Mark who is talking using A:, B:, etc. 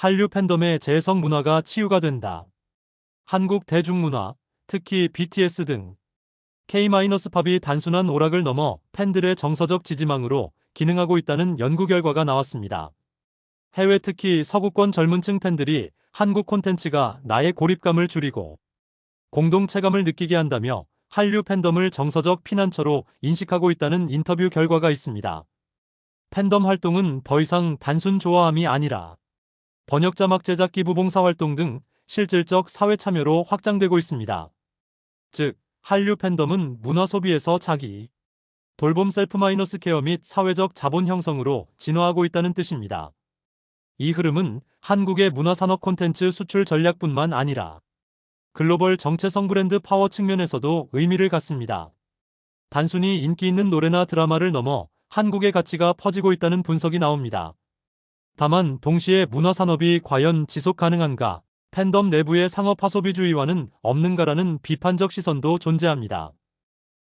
A: 한류 팬덤의 재해석 문화가 치유가 된다. 한국 대중문화, 특히 BTS 등 K-팝이 단순한 오락을 넘어 팬들의 정서적 지지망으로 기능하고 있다는 연구 결과가 나왔습니다. 해외 특히 서구권 젊은층 팬들이 한국 콘텐츠가 나의 고립감을 줄이고 공동체감을 느끼게 한다며 한류 팬덤을 정서적 피난처로 인식하고 있다는 인터뷰 결과가 있습니다. 팬덤 활동은 더 이상 단순 좋아함이 아니라 번역 자막 제작 기부 봉사 활동 등 실질적 사회 참여로 확장되고 있습니다. 즉, 한류 팬덤은 문화 소비에서 자기 돌봄 셀프 마이너스 케어 및 사회적 자본 형성으로 진화하고 있다는 뜻입니다. 이 흐름은 한국의 문화산업 콘텐츠 수출 전략뿐만 아니라 글로벌 정체성 브랜드 파워 측면에서도 의미를 갖습니다. 단순히 인기 있는 노래나 드라마를 넘어 한국의 가치가 퍼지고 있다는 분석이 나옵니다. 다만 동시에 문화산업이 과연 지속 가능한가, 팬덤 내부의 상업 화소비주의와는 없는가라는 비판적 시선도 존재합니다.